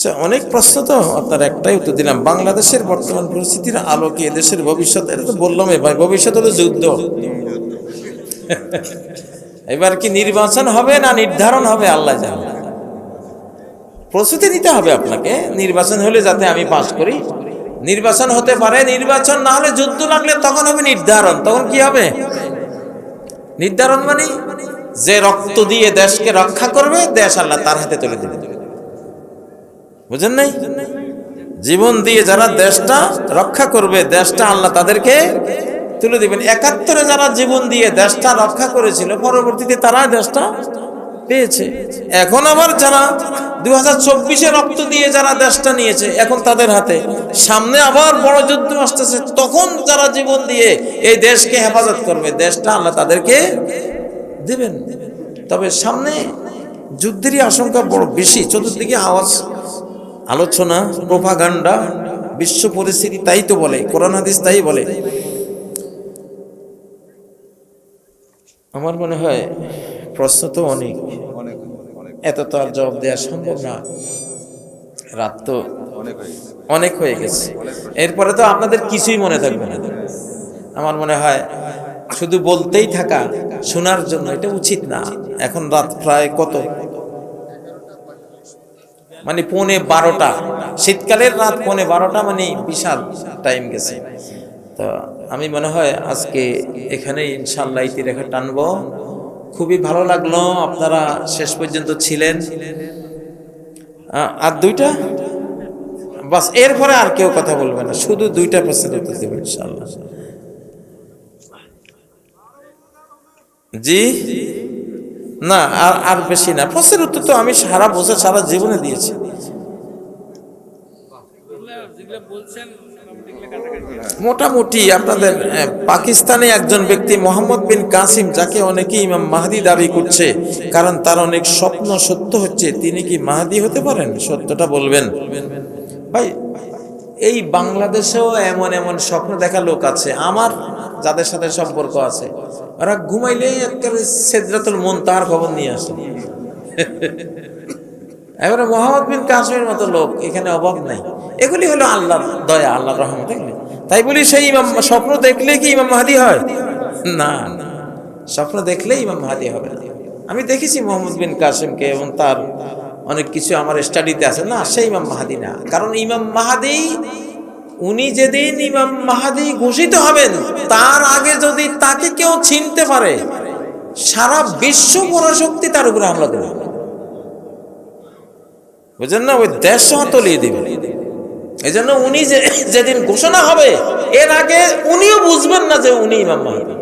আচ্ছা অনেক প্রশ্ন তো। আপনার একটাই উত্তর দিলাম। বাংলাদেশের বর্তমান পরিস্থিতির আলোকে দেশের ভবিষ্যৎ, এটা তো বললামই ভাই ভবিষ্যৎ হলো যুদ্ধ। এবার কি নির্বাচন হবে না নির্ধারণ হবে? আল্লাহ জানে। প্রস্তুতি নিতে হবে আপনাকে। নির্বাচন হলে যাতে আমি পাস করি। নির্বাচন হতে পারে, নির্বাচন না হলে যুদ্ধ লাগলে তখন হবে নির্ধারণ। তখন কি হবে? নির্ধারণ মানে যে রক্ত দিয়ে দেশকে রক্ষা করবে, দেশ আল্লাহ তার হাতে তুলে দেবে। বুঝেন নাই? জীবন দিয়ে যারা দেশটা রক্ষা করবে, দেশটা আল্লাহ তাদেরকে তুলে দিবেন। একাত্তরে যারা জীবন দিয়ে দেশটা রক্ষা করেছিল, পরবর্তীতে তারা দেশটা পেয়েছে। এখন আবার যারা দু হাজার রক্ত দিয়ে যারা দেশটা নিয়েছে, এখন তাদের হাতে। সামনে আবার বড় যুদ্ধ আসতেছে, তখন যারা জীবন দিয়ে এই দেশকে হেফাজত করবে, দেশটা আল্লাহ তাদেরকে দেবেন। তবে সামনে যুদ্ধেরই আশঙ্কা বড় বেশি, চতুর্দিকে আওয়াজ আলোচনা, প্রোপাগান্ডা, বিশ্ব পরিস্থিতি তাই তো বলে, কোরআন হাদিস তাই বলে। আমার মনে হয় প্রশ্ন তো অনেক। এত তো আর জবাব দেওয়া সম্ভব না। রাত তো অনেক হয়ে গেছে। এরপরে তো আপনাদের কিছুই মনে থাকবে না। আমার মনে হয় শুধু বলতেই থাকা, শোনার জন্য এটা উচিত না। এখন রাত প্রায় কত? মানে পৌনে বারোটা। শীতকালের রাত পৌনে বারোটা মানে বিশাল টাইম গেছে। তো আমি মনে হয় আজকে এখানে ইনশাল্লাহ ইতি রেখা টানবো। খুবই ভালো লাগল আপনারা শেষ পর্যন্ত ছিলেন। আর দুইটা? বাস, এরপরে আর কেউ কথা বলবে না, শুধু দুইটা প্রশ্নের উত্তর দেবে ইনশাল্লাহ জি? না, আর আর বেশি না। প্রশ্নের উত্তর তো আমি সারা বছর, সারা জীবনে দিয়েছি। মোটামুটি আপনাদের পাকিস্তানে একজন ব্যক্তি মোহাম্মদ বিন কাসিম, যাকে অনেকেই ইমাম মাহাদি দাবি করছে, কারণ তার অনেক স্বপ্ন সত্য হচ্ছে, তিনি কি মাহাদি হতে পারেন? সত্যটা বলবেন। ভাই, এই বাংলাদেশেও এমন এমন স্বপ্ন দেখা লোক আছে। আমার যাদের সাথে সম্পর্ক আছে। ওরা একেবারে সেদ্রাতুল মন তার খবর নিয়ে আসে। এবারে মোহাম্মদ বিন কাসিমের মতো লোক, এখানে অভাব নাই। এগুলি হলো আল্লাহর দয়া, আল্লাহর রহমত। তাই বলি সেই ইমাম, স্বপ্ন দেখলে কি ইমাম মাহাদি হয়? না না। স্বপ্ন দেখলে ইমাম মাহাদি হবে। আমি দেখেছি মোহাম্মদ বিন কাসিমকে এবং তার অনেক কিছু আমার স্টাডিতে আছে। না, সেই ইমাম মাহাদি না। কারণ ইমাম মাহাদি উনি যেদিন ইমাম মাহাদি ঘোষিত হবেন, তার আগে যদি তাকে কেউ চিনতে পারে, সারা বিশ্ব পরাশক্তি তার উপরে হামলা করবে। বুঝলেন না, ওই দেশ তলিয়ে দিবে। এই জন্য উনি যে যেদিন ঘোষণা হবে, এর আগে উনিও বুঝবেন না যে উনি ইমাম মাহাদি।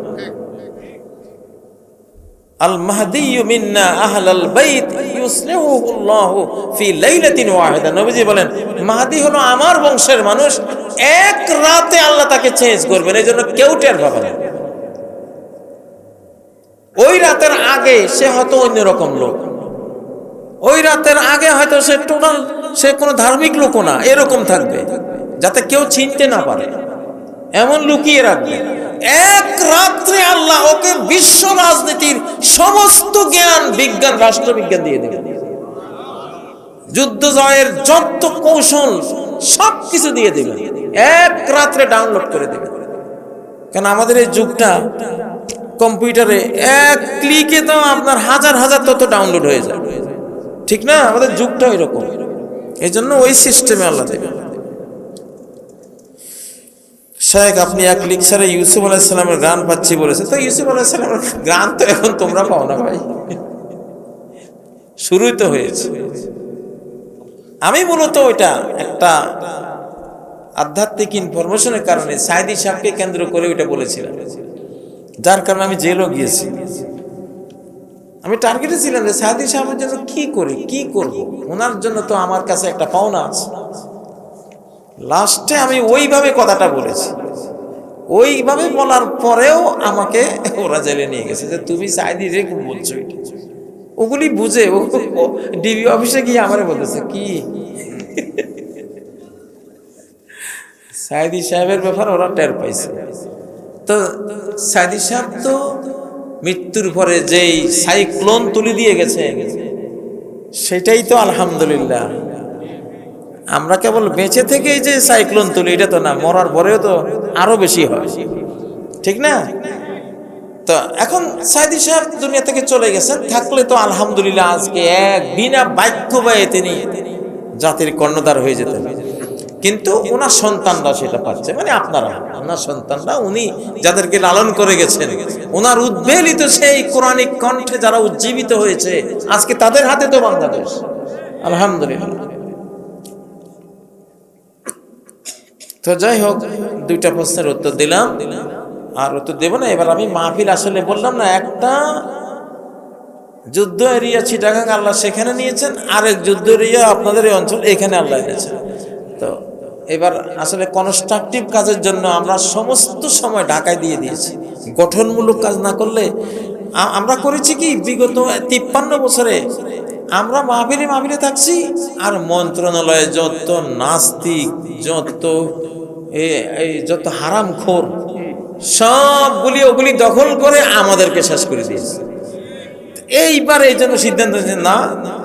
আল মাহদি মিন্না আহলাল বাইত বলেন, মাহদি হলো আমার বংশের মানুষ, এক রাতে আল্লাহ তাকে চেঞ্জ করবেন, এই জন্য কেউ টের ওই রাতের আগে সে হয়তো অন্যরকম লোক। ওই রাতের আগে হয়তো সে টোটাল, সে কোনো ধার্মিক লোকও না, এরকম থাকবে, যাতে কেউ চিনতে না পারে। এমন লুকিয়ে রাখবে এক রাত্রে আল্লাহ ওকে বিশ্ব রাজনীতির সমস্ত জ্ঞান, বিজ্ঞান, রাষ্ট্রবিজ্ঞান দিয়ে দেবে যুদ্ধ জয়ের যত কৌশল সব কিছু দিয়ে দেবে এক রাত্রে ডাউনলোড করে দেবে কেন আমাদের এই যুগটা কম্পিউটারে এক ক্লিকে তো আপনার হাজার হাজার তত ডাউনলোড হয়ে যায়। ঠিক না? আমাদের যুগটা এরকম এই জন্য ওই সিস্টেমে আল্লাহ দেবে শেখ আপনি এক লিকসারে ইউসুফ আলাইসালামের গান পাচ্ছি বলেছে। তো ইউসুফ আলাইসালামের গান তো এখন তোমরা পাও না ভাই। শুরুই তো হয়েছে। আমি মূলত ওইটা একটা আধ্যাত্মিক ইনফরমেশনের কারণে সাইদি সাহেবকে কেন্দ্র করে ওইটা বলেছিলাম। যার কারণে আমি জেলও গিয়েছি। আমি টার্গেটে ছিলাম যে সাইদি সাহেবের জন্য কি করি, কি করব? ওনার জন্য তো আমার কাছে একটা পাওনা আছে। লাস্টে আমি ওইভাবে কথাটা বলেছি। ওইভাবে বলার পরেও আমাকে ওরা জেলে নিয়ে গেছে যে তুমি সাইদি রে বলছো ওগুলি বুঝে, ও ডিবি অফিসে গিয়ে আমারে বলতেছে, কি? সাইদি সাহেবের ব্যাপার ওরা টের পাইছে। তো সাইদি সাহেব তো মৃত্যুর পরে যেই সাইক্লোন তুলে দিয়ে গেছে, সেটাই তো আলহামদুলিল্লাহ। আমরা কেবল বেঁচে থেকেই যে সাইক্লোন তুলি, এটা তো না, মরার পরেও তো আরও বেশি হয়। ঠিক না? তো এখন সাইদি সাহেব দুনিয়া থেকে চলে গেছেন, থাকলে তো আলহামদুলিল্লাহ আজকে এক বিনা বাক্য ব্যয়ে তিনি জাতির কর্ণধার হয়ে যেতেন। কিন্তু ওনার সন্তানরা সেটা পাচ্ছে মানে আপনারা, ওনার সন্তানরা, উনি যাদেরকে লালন করে গেছেন, ওনার উদ্বেলিত সেই কোরআনিক কণ্ঠে যারা উজ্জীবিত হয়েছে, আজকে তাদের হাতে তো বাংলাদেশ। আলহামদুলিল্লাহ। তো যাই হোক দুইটা প্রশ্নের উত্তর দিলাম। আর উত্তর দেবো না, এবার আমি মাহফিল আসলে বললাম না, একটা যুদ্ধ এরিয়া চিটাগাং আল্লাহ সেখানে নিয়েছেন, আরেক যুদ্ধ এরিয়া আপনাদের এই অঞ্চল এখানে আল্লাহ এনেছেন তো এবার আসলে কনস্ট্রাকটিভ কাজের জন্য আমরা সমস্ত সময় ঢাকায় দিয়ে দিয়েছি। গঠনমূলক কাজ না করলে আমরা করেছি কি, বিগত তিপ্পান্ন বছরে আমরা মাহবিলে মাহবিলে থাকছি, আর মন্ত্রণালয়ে যত নাস্তিক, যত এই যত হারাম খোর সবগুলি ওগুলি দখল করে আমাদেরকে শেষ করে দিয়েছে। এইবার এই জন্য সিদ্ধান্ত নিয়েছে, না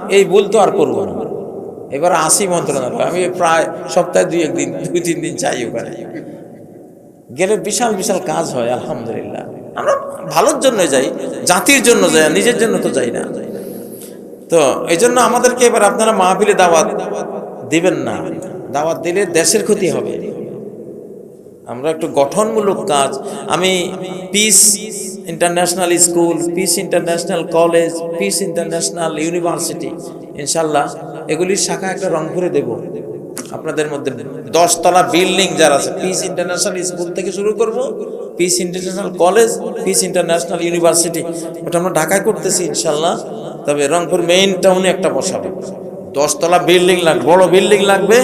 এই ভুল তো আর করব না। এবার আসি মন্ত্রণালয়। আমি প্রায় সপ্তাহে দুই একদিন দুই তিন দিন চাই ওখানে। গেলে বিশাল বিশাল কাজ হয় আলহামদুলিল্লাহ। আমরা ভালোর জন্য যাই জাতির জন্য যাই নিজের জন্য তো যাই না। তো এই জন্য আমাদেরকে এবার আপনারা মাহফিলে দাওয়াত দিবেন না। দাওয়াত দিলে দেশের ক্ষতি হবে। আমরা একটু গঠনমূলক কাজ। আমি peace international school peace international college peace international university ইনশাল্লাহ এগুলির শাখা একটা রংপুরে দেব। আপনাদের মধ্যে দশতলা বিল্ডিং যারা আছে পিস ইন্টারন্যাশনাল স্কুল থেকে শুরু করব peace international college peace international university ওটা আমরা ঢাকায় করতেছি ইনশাল্লাহ, তবে রংপুর মেইন টাউনে একটা বসাবো। দশতলা বিল্ডিং লাগবে বড় বিল্ডিং লাগবে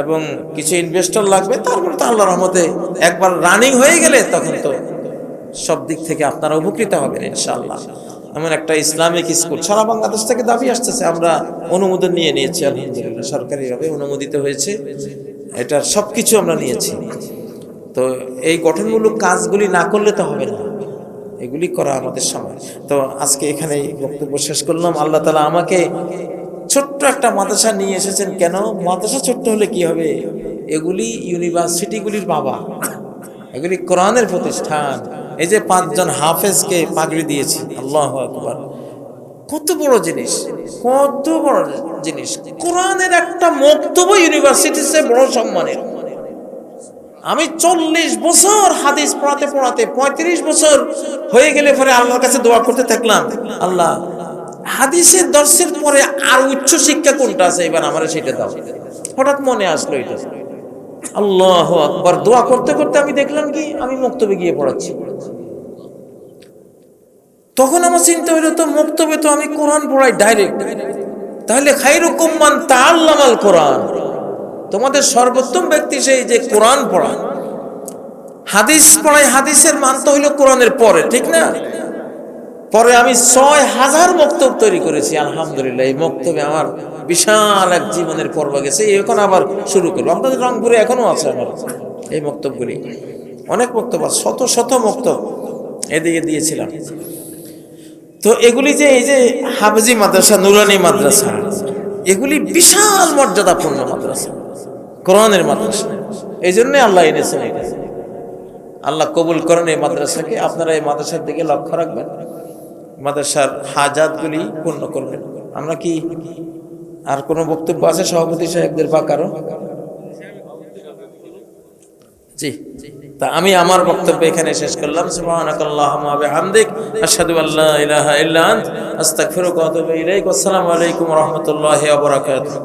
এবং কিছু ইনভেস্টর লাগবে, তারপর তো আল্লাহ রহমতে একবার রানিং হয়ে গেলে তখন তো সব দিক থেকে আপনারা উপকৃত হবেন ইনশাআল্লাহ। এমন একটা ইসলামিক স্কুল, সারা বাংলাদেশ থেকে দাবি আসতেছে, আমরা অনুমোদন নিয়ে নিয়েছি, আলহামদুলিল্লাহ, সরকারিভাবে অনুমোদিত হয়েছে। এটার সব কিছু আমরা নিয়েছি। তো এই গঠনমূলক কাজগুলি না করলে তো হবে না। এগুলি করা আমাদের সময়। তো আজকে এখানেই বক্তব্য শেষ করলাম। আল্লাহ তালা আমাকে ছোট্ট একটা মাদ্রাসা নিয়ে এসেছেন কেন? মাদ্রাসা ছোট্ট হলে কি হবে? এগুলি ইউনিভার্সিটিগুলির বাবা। এগুলি কোরআনের প্রতিষ্ঠান। এই যে পাঁচজন হাফেজকে পাগড়ি দিয়েছি, আল্লাহ আকবার। কত বড় জিনিস, কত বড় জিনিস। কোরআনের একটা মক্তব্য ইউনিভার্সিটির চেয়ে বড় সম্মানের। আমি চল্লিশ বছর হাদিস পড়াতে পড়াতে পঁয়ত্রিশ বছর হয়ে গেলে পরে আল্লাহর কাছে দোয়া করতে থাকলাম। আল্লাহ হাদিসের দর্শের পরে আর উচ্চ শিক্ষা কোনটা আছে? এবার আমার সেটা দাও। হঠাৎ মনে আসলো এটা। আল্লাহ আকবার। দোয়া করতে করতে আমি দেখলাম কি? আমি মুক্তবে গিয়ে পড়াচ্ছি। তখন আমার চিন্তা হইল, তো মুক্তবে তো আমি কোরআন পড়াই ডাইরেক্ট তাহলে খাইরুকুম মান তাআল্লামাল কোরআন। তোমাদের সর্বোত্তম ব্যক্তি সেই যে কোরআন পড়া হাদিস পড়াই হাদিসের মান তো হইল কোরআনের পরে, ঠিক না? পরে আমি ছয় হাজার মক্তব তৈরি করেছি, আলহামদুলিল্লাহ। এই মক্তবে আমার বিশাল এক জীবনের পর্ব গেছে। এখন আবার শুরু করব। আপনাদের রংপুরে এখনও আছে আমার এই মক্তবগুলি। অনেক মক্তব আছে, শত শত মক্তব এদিকে দিয়েছিলাম। তো এগুলি যে এই যে হাফজি মাদ্রাসা, নুরানি মাদ্রাসা, এগুলি বিশাল মর্যাদাপূর্ণ মাদ্রাসা, কোরআনের মাদ্রাসা। এই জন্যই আল্লাহ এনেছেন আল্লাহ কবুল করেন এই মাদ্রাসাকে। আপনারা এই মাদ্রাসার দিকে লক্ষ্য রাখবেন। মাদ্রাসার হাজাতগুলি পূর্ণ করবেন। আমরা কি আর কোনো বক্তব্য আছে সভাপতি সাহেবদের বা কারও? জি। তা আমি আমার বক্তব্য এখানে শেষ করলাম। সুবহানাকাল্লাহুম্মা ওয়া বিহামদিক। আশহাদু আল্লা ইলাহা ইল্লা আন্ত। আস্তাগফিরুকা ওয়া আতুবু ইলাইক। আসসালামু আলাইকুম ওয়া রাহমাতুল্লাহি ওয়া বারাকাতুহু।